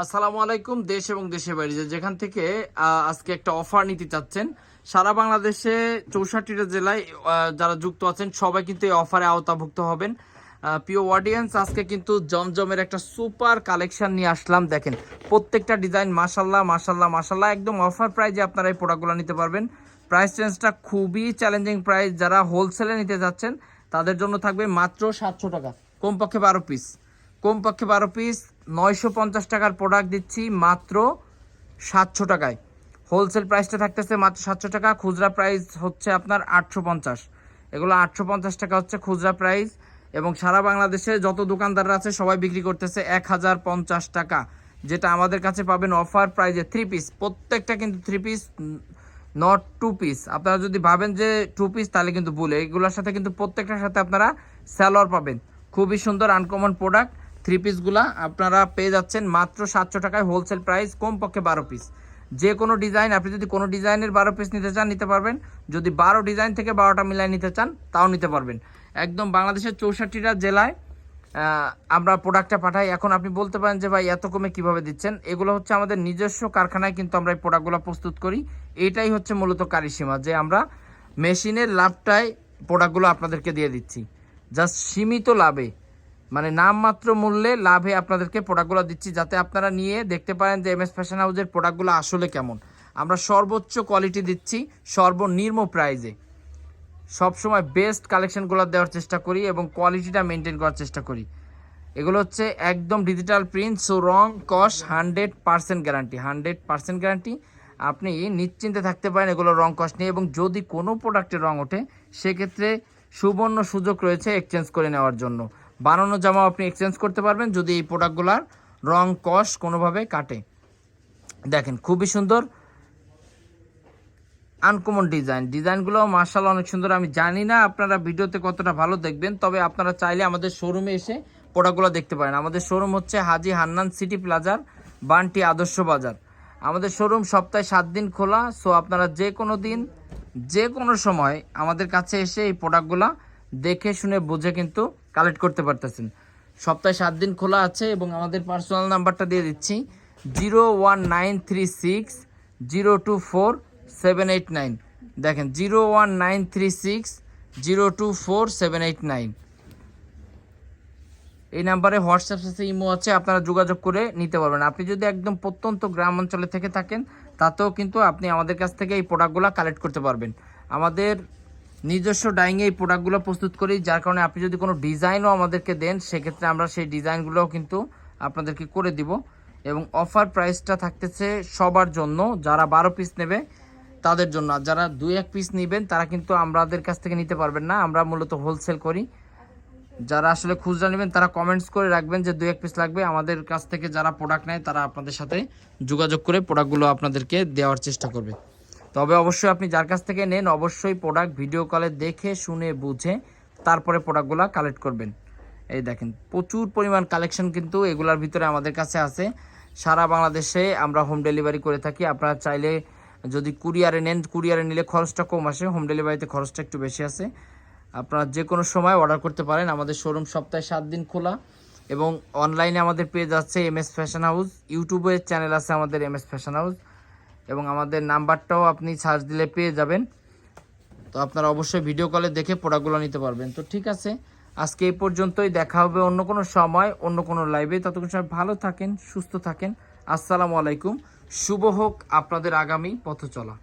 আসসালামু আলাইকুম, দেশ এবং দেশের বাইরে যেখান থেকে আজকে একটা অফার নিতে চাচ্ছেন, সারা বাংলাদেশে চৌষট্টিটা জেলায় যারা যুক্ত আছেন, সবাই কিন্তু এই অফারে আওতাভুক্ত হবেন। প্রিয় অডিয়েন্স আজকে কিন্তু জমজমের একটা সুপার কালেকশন নিয়ে আসলাম, দেখেন, প্রত্যেকটা ডিজাইন মাসাল্লাহ মাসাল্লাহ মাসাল্লাহ একদম অফার প্রাইজে আপনারা এই প্রোডাক্টগুলো নিতে পারবেন। প্রাইস চেঞ্জটা খুবই চ্যালেঞ্জিং প্রাইস যারা হোলসেলে নিতে যাচ্ছেন, তাদের জন্য থাকবে মাত্র সাতশো টাকা, কমপক্ষে বারো পিস কমপক্ষে বারো পিস নয়শো পঞ্চাশ টাকার প্রোডাক্ট দিচ্ছি মাত্র সাতশো টাকায়। হোলসেল প্রাইসটা থাকতেছে মাত্র সাতশো টাকা, খুচরা প্রাইস হচ্ছে আপনার আটশো পঞ্চাশ। এগুলো আটশো পঞ্চাশ টাকা হচ্ছে খুচরা প্রাইস এবং সারা বাংলাদেশে যত দোকানদাররা আছে সবাই বিক্রি করতেছে এক হাজার পঞ্চাশ টাকা, যেটা আমাদের কাছে পাবেন অফার প্রাইজে থ্রি পিস প্রত্যেকটা কিন্তু three piece not two piece আপনারা যদি ভাবেন যে টু পিস তাহলে কিন্তু ভুল। এগুলোর সাথে কিন্তু প্রত্যেকটার সাথে আপনারা স্যালোয়ার পাবেন। খুবই সুন্দর আনকমন প্রোডাক্ট থ্রি পিসগুলা আপনারা পেয়ে যাচ্ছেন মাত্র সাতশো টাকায় হোলসেল প্রাইস, কমপক্ষে বারো পিস। যে কোনো ডিজাইন, আপনি যদি কোনো ডিজাইনের বারো পিস নিতে চান, নিতে পারবেন। যদি বারো ডিজাইন থেকে বারোটা মিলাই নিতে চান, তাও নিতে পারবেন। একদম বাংলাদেশের চৌষট্টিটা জেলায় আমরা প্রোডাক্টটা পাঠাই। এখন আপনি বলতে পারেন যে, ভাই, এত কমে কীভাবে দিচ্ছেন? এগুলো হচ্ছে আমাদের নিজস্ব কারখানায় কিন্তু আমরা এই প্রোডাক্টগুলো প্রস্তুত করি। এটাই হচ্ছে মূলত কারিসীমা যে আমরা মেশিনের লাভটাই প্রোডাক্টগুলো আপনাদেরকে দিয়ে দিচ্ছি। জাস্ট সীমিত লাভে। মানে নামমাত্র মূল্যে লাভে আপনাদেরকে প্রোডাক্টগুলো দিচ্ছি, যাতে আপনারা নিয়ে দেখতে পারেন যে এম এস ফ্যাশন হাউসের প্রোডাক্টগুলো আসলে কেমন। আমরা সর্বোচ্চ কোয়ালিটি দিচ্ছি, সর্বনিম্ন প্রাইজে সবসময় বেস্ট কালেকশনগুলো দেওয়ার চেষ্টা করি এবং কোয়ালিটিটা মেনটেন করার চেষ্টা করি। এগুলো হচ্ছে একদম ডিজিটাল প্রিন্ট সো রং কস hundred percent guarantee hundred percent guarantee আপনি নিশ্চিন্তে থাকতে পারেন এগুলো রং কস নিয়ে এবং যদি কোনো প্রোডাক্টের রং ওঠে, সেক্ষেত্রে সুবর্ণ সুযোগ রয়েছে এক্সচেঞ্জ করে নেওয়ার জন্য। বানানো জামা আপনি এক্সচেঞ্জ করতে পারবেন যদি এই প্রোডাক্টগুলোর রং কস কোনোভাবে কাটে। দেখেন, খুবই সুন্দর আনকমন ডিজাইন ডিজাইনগুলো মার্শাল অনেক সুন্দর। আমি জানি না আপনারা ভিডিওতে কতটা ভালো দেখবেন, তবে আপনারা চাইলে আমাদের শোরুমে এসে প্রোডাক্টগুলো দেখতে পারেন। আমাদের শোরুম হচ্ছে হাজি হান্নান সিটি প্লাজার বানটি আদর্শ বাজার। আমাদের শোরুম সপ্তাহে সাত দিন খোলা সো আপনারা যে কোনো দিন যে কোনো সময় আমাদের কাছে এসে এই প্রোডাক্টগুলো দেখে শুনে বুঝে কিন্তু কালেক্ট করতে পারতেছেন। সপ্তাহে সাত দিন খোলা আছে এবং আমাদের পার্সোনাল নাম্বারটা দিয়ে দিচ্ছি। Zero one nine three six zero two four seven eight nine দেখেন zero one nine three six zero two four seven eight nine এই নাম্বারে হোয়াটসঅ্যাপ সাথে ইমো আছে, আপনারা যোগাযোগ করে নিতে পারবেন। আপনি যদি একদম প্রত্যন্ত গ্রাম অঞ্চলে থেকে থাকেন, তাতেও কিন্তু আপনি আমাদের কাছ থেকে এই প্রোডাক্টগুলো কালেক্ট করতে পারবেন। আমাদের নিজস্ব ডাইংয়ে এই প্রোডাক্টগুলো প্রস্তুত করি, যার কারণে আপনি যদি কোনো ডিজাইনও আমাদেরকে দেন, সেক্ষেত্রে আমরা সেই ডিজাইনগুলোও কিন্তু আপনাদেরকে করে দিব। এবং অফার প্রাইসটা থাকতেছে সবার জন্য, যারা বারো পিস নেবে, তাদের জন্য। আর যারা দুই এক পিস নেবেন, তারা কিন্তু আমাদের কাছ থেকে নিতে পারবেন না। আমরা মূলত হোলসেল করি। যারা আসলে খুচরা নেবেন, তারা কমেন্টস করে রাখবেন যে দুই এক পিস লাগবে। আমাদের কাছ থেকে যারা প্রোডাক্ট নেয়, তারা আপনাদের সাথে যোগাযোগ করে প্রোডাক্টগুলো আপনাদেরকে দেওয়ার চেষ্টা করবে। তবে অবশ্যই আপনি যার কাছ থেকে নেন, অবশ্যই প্রোডাক্ট ভিডিও কলে দেখে, শুনে, বুঝে, তারপরে প্রোডাক্টগুলো কালেক্ট করবেন। এই দেখেন, প্রচুর পরিমাণ কালেকশন কিন্তু এগুলার ভিতরে আমাদের কাছে আছে। সারা বাংলাদেশে আমরা হোম ডেলিভারি করে থাকি। আপনারা চাইলে যদি কুরিয়ারে নেন কুরিয়ারে নিলে খরচটা কম আসে হোম ডেলিভারিতে খরচটা একটু বেশি আসে আপনারা যে কোনো সময় অর্ডার করতে পারেন। আমাদের শোরুম সপ্তাহে সাত দিন খোলা এবং অনলাইনে আমাদের পেজ আছে এম এস ফ্যাশন হাউস ইউটিউবের চ্যানেল আছে আমাদের এম এস ফ্যাশন হাউস এবং আমাদের নাম্বারটাও আপনি সার্চ দিলে পেয়ে যাবেন। তো আপনারা অবশ্যই ভিডিও কলে দেখে প্রোডাক্টগুলো নিতে পারবেন। তো ঠিক আছে, আজকে এই পর্যন্তই। দেখা হবে অন্য কোনো সময়, অন্য কোনো লাইভে ততক্ষণ সময় ভালো থাকেন, সুস্থ থাকেন। আসসালামু আলাইকুম। শুভ হোক আপনাদের আগামী পথ চলা